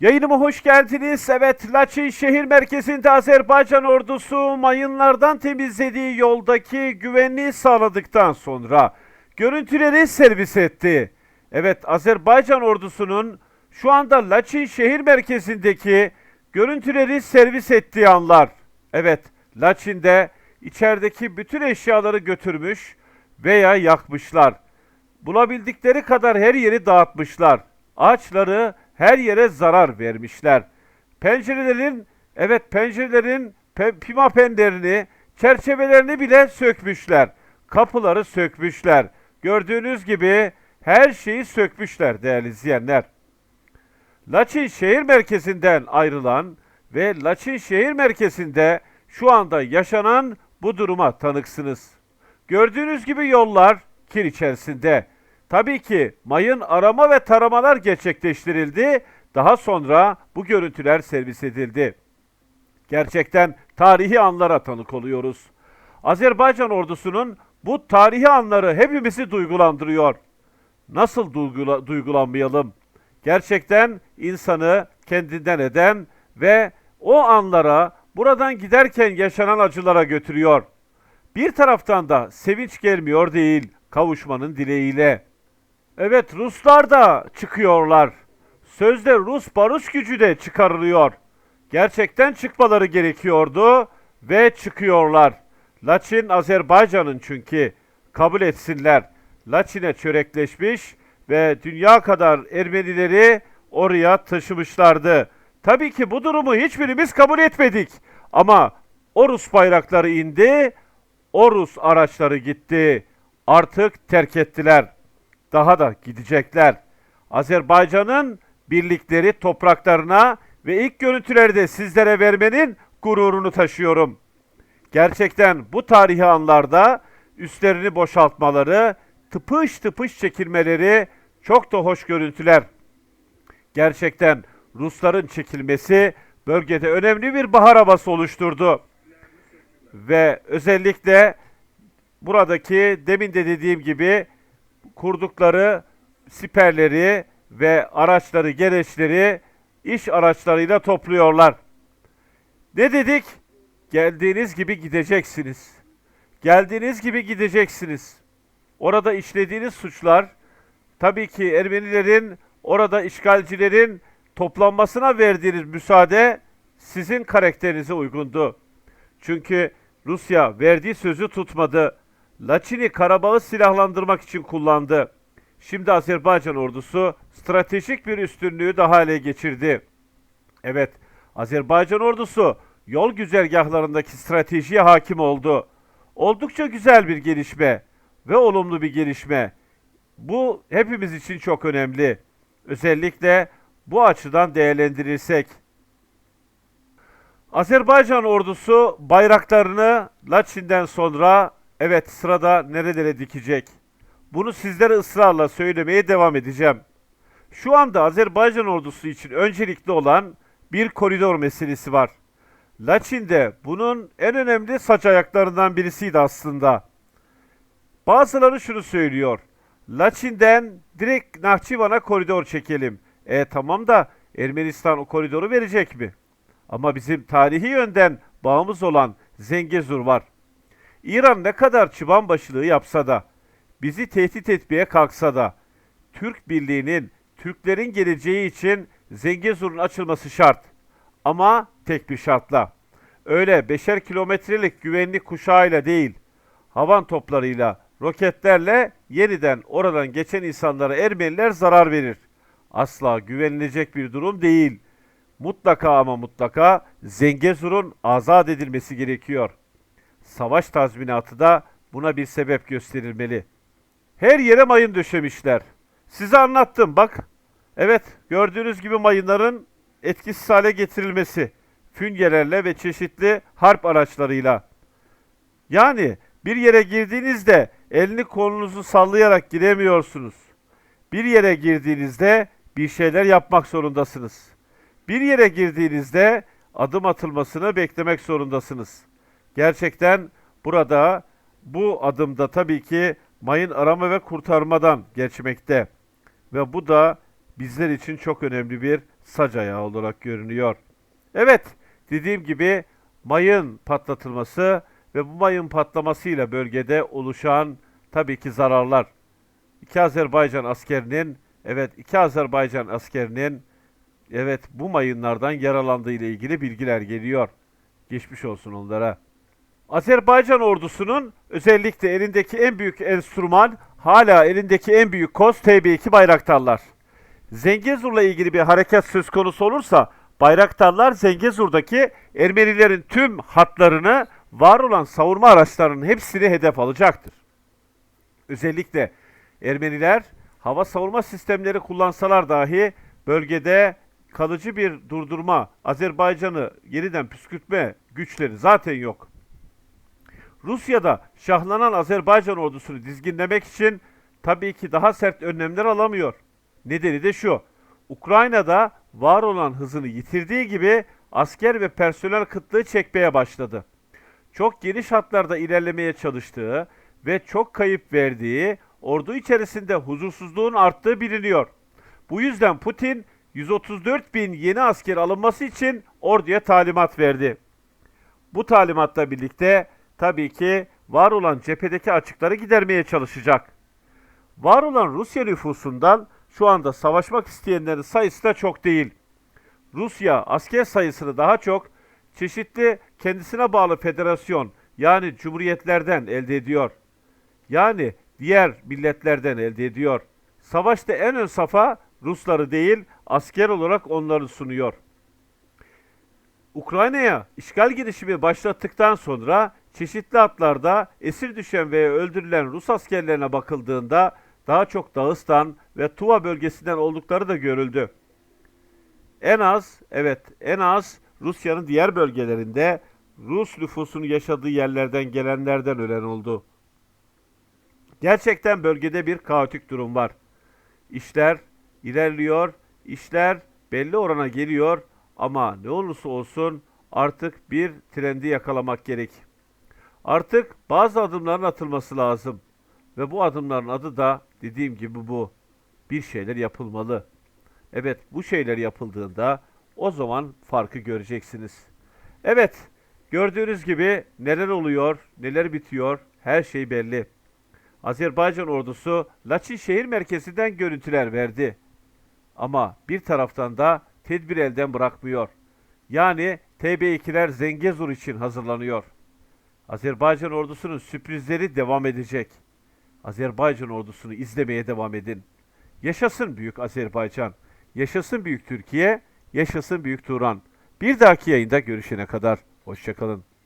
Yayınıma hoş geldiniz. Evet, Laçin şehir merkezinde Azerbaycan ordusu mayınlardan temizlediği yoldaki güvenliği sağladıktan sonra görüntüleri servis etti. Evet, Azerbaycan ordusunun şu anda Laçin şehir merkezindeki görüntüleri servis ettiği anlar. Evet, Laçin'de içerideki bütün eşyaları götürmüş veya yakmışlar. Bulabildikleri kadar her yeri dağıtmışlar. Ağaçları her yere zarar vermişler. Pencerelerin, evet pencerelerin pe- pimapenlerini, çerçevelerini bile sökmüşler. Kapıları sökmüşler. Gördüğünüz gibi her şeyi sökmüşler değerli izleyenler. Laçin şehir merkezinden ayrılan ve Laçin şehir merkezinde şu anda yaşanan bu duruma tanıksınız. Gördüğünüz gibi yollar kir içerisinde. Tabii ki mayın arama ve taramalar gerçekleştirildi. Daha sonra bu görüntüler servis edildi. Gerçekten tarihi anlara tanık oluyoruz. Azerbaycan ordusunun bu tarihi anları hepimizi duygulandırıyor. Nasıl duygula- duygulanmayalım? Gerçekten insanı kendinden eden ve o anlara buradan giderken yaşanan acılara götürüyor. Bir taraftan da sevinç gelmiyor değil kavuşmanın dileğiyle. Evet Ruslar da çıkıyorlar. Sözde Rus barış gücü de çıkarılıyor. Gerçekten çıkmaları gerekiyordu ve çıkıyorlar. Laçin Azerbaycan'ın çünkü kabul etsinler. Laçin'e çörekleşmiş ve dünya kadar Ermenileri oraya taşımışlardı. Tabii ki bu durumu hiçbirimiz kabul etmedik. Ama o Rus bayrakları indi, o Rus araçları gitti. Artık terk ettiler. Daha da gidecekler. Azerbaycan'ın birlikleri topraklarına ve ilk görüntüleri de sizlere vermenin gururunu taşıyorum. Gerçekten bu tarihi anlarda üstlerini boşaltmaları, tıpış tıpış çekilmeleri çok da hoş görüntüler. Gerçekten Rusların çekilmesi bölgede önemli bir bahar havası oluşturdu. Ve özellikle buradaki demin de dediğim gibi kurdukları siperleri ve araçları, gereçleri iş araçlarıyla topluyorlar. Ne dedik? Geldiğiniz gibi gideceksiniz. Geldiğiniz gibi gideceksiniz. Orada işlediğiniz suçlar tabii ki Ermenilerin orada işgalcilerin toplanmasına verdiğiniz müsaade sizin karakterinize uygundu. Çünkü Rusya verdiği sözü tutmadı. Laçin'i Karabağ'ı silahlandırmak için kullandı. Şimdi Azerbaycan ordusu stratejik bir üstünlüğü daha ele geçirdi. Evet, Azerbaycan ordusu yol güzergahlarındaki stratejiye hakim oldu. Oldukça güzel bir gelişme ve olumlu bir gelişme. Bu hepimiz için çok önemli. Özellikle bu açıdan değerlendirirsek. Azerbaycan ordusu bayraklarını Laçin'den sonra evet sırada nerelere dikecek? Bunu sizlere ısrarla söylemeye devam edeceğim. Şu anda Azerbaycan ordusu için öncelikli olan bir koridor meselesi var. Laçin'de bunun en önemli saç ayaklarından birisiydi aslında. Bazıları şunu söylüyor. Laçin'den direkt Nahçıvan'a koridor çekelim. E tamam da Ermenistan o koridoru verecek mi? Ama bizim tarihi yönden bağımız olan Zengezur var. İran ne kadar çıban başılığı yapsa da, bizi tehdit etmeye kalksa da, Türk Birliği'nin, Türklerin geleceği için Zengezur'un açılması şart. Ama tek bir şartla. Öyle beşer kilometrelik güvenlik kuşağıyla değil, havan toplarıyla, roketlerle yeniden oradan geçen insanlara Ermeniler zarar verir. Asla güvenilecek bir durum değil. Mutlaka ama mutlaka Zengezur'un azat edilmesi gerekiyor. Savaş tazminatı da buna bir sebep gösterilmeli. Her yere mayın döşemişler. Size anlattım bak. Evet gördüğünüz gibi mayınların etkisiz hale getirilmesi. Fünyelerle ve çeşitli harp araçlarıyla. Yani bir yere girdiğinizde elini kolunuzu sallayarak giremiyorsunuz. Bir yere girdiğinizde bir şeyler yapmak zorundasınız. Bir yere girdiğinizde adım atılmasını beklemek zorundasınız. Gerçekten burada bu adımda tabii ki mayın arama ve kurtarmadan geçmekte. Ve bu da bizler için çok önemli bir sac ayağı olarak görünüyor. Evet, dediğim gibi mayın patlatılması ve bu mayın patlamasıyla bölgede oluşan tabii ki zararlar. İki Azerbaycan askerinin, evet iki Azerbaycan askerinin evet bu mayınlardan yaralandığı ile ilgili bilgiler geliyor. Geçmiş olsun onlara. Azerbaycan ordusunun özellikle elindeki en büyük enstrüman hala elindeki en büyük koz TB2 bayraktarlar. Zengezur'la ilgili bir harekat söz konusu olursa bayraktarlar Zengezur'daki Ermenilerin tüm hatlarını var olan savunma araçlarının hepsini hedef alacaktır. Özellikle Ermeniler hava savunma sistemleri kullansalar dahi bölgede kalıcı bir durdurma, Azerbaycan'ı yeniden püskürtme güçleri zaten yok. Rusya'da şahlanan Azerbaycan ordusunu dizginlemek için tabii ki daha sert önlemler alamıyor. Nedeni de şu. Ukrayna'da var olan hızını yitirdiği gibi asker ve personel kıtlığı çekmeye başladı. Çok geniş hatlarda ilerlemeye çalıştığı ve çok kayıp verdiği ordu içerisinde huzursuzluğun arttığı biliniyor. Bu yüzden Putin 134 bin yeni asker alınması için orduya talimat verdi. Bu talimatla birlikte tabii ki var olan cephedeki açıkları gidermeye çalışacak. Var olan Rusya nüfusundan şu anda savaşmak isteyenlerin sayısı da çok değil. Rusya asker sayısını daha çok çeşitli kendisine bağlı federasyon yani cumhuriyetlerden elde ediyor. Yani diğer milletlerden elde ediyor. Savaşta en ön safa Rusları değil asker olarak onları sunuyor. Ukrayna'ya işgal girişimi başlattıktan sonra çeşitli hatlarda esir düşen veya öldürülen Rus askerlerine bakıldığında daha çok Dağıstan ve Tuva bölgesinden oldukları da görüldü. En az, evet en az Rusya'nın diğer bölgelerinde Rus nüfusunun yaşadığı yerlerden gelenlerden ölen oldu. Gerçekten bölgede bir kaotik durum var. İşler ilerliyor, işler belli orana geliyor ama ne olursa olsun artık bir trendi yakalamak gerek. Artık bazı adımların atılması lazım. Ve bu adımların adı da dediğim gibi bu. Bir şeyler yapılmalı. Evet bu şeyler yapıldığında o zaman farkı göreceksiniz. Evet gördüğünüz gibi neler oluyor, neler bitiyor her şey belli. Azerbaycan ordusu Laçin şehir merkezinden görüntüler verdi. Ama bir taraftan da tedbir elden bırakmıyor. Yani TB2'ler Zengezur için hazırlanıyor. Azerbaycan ordusunun sürprizleri devam edecek. Azerbaycan ordusunu izlemeye devam edin. Yaşasın Büyük Azerbaycan, yaşasın Büyük Türkiye, yaşasın Büyük Turan. Bir dahaki yayında görüşene kadar hoşçakalın.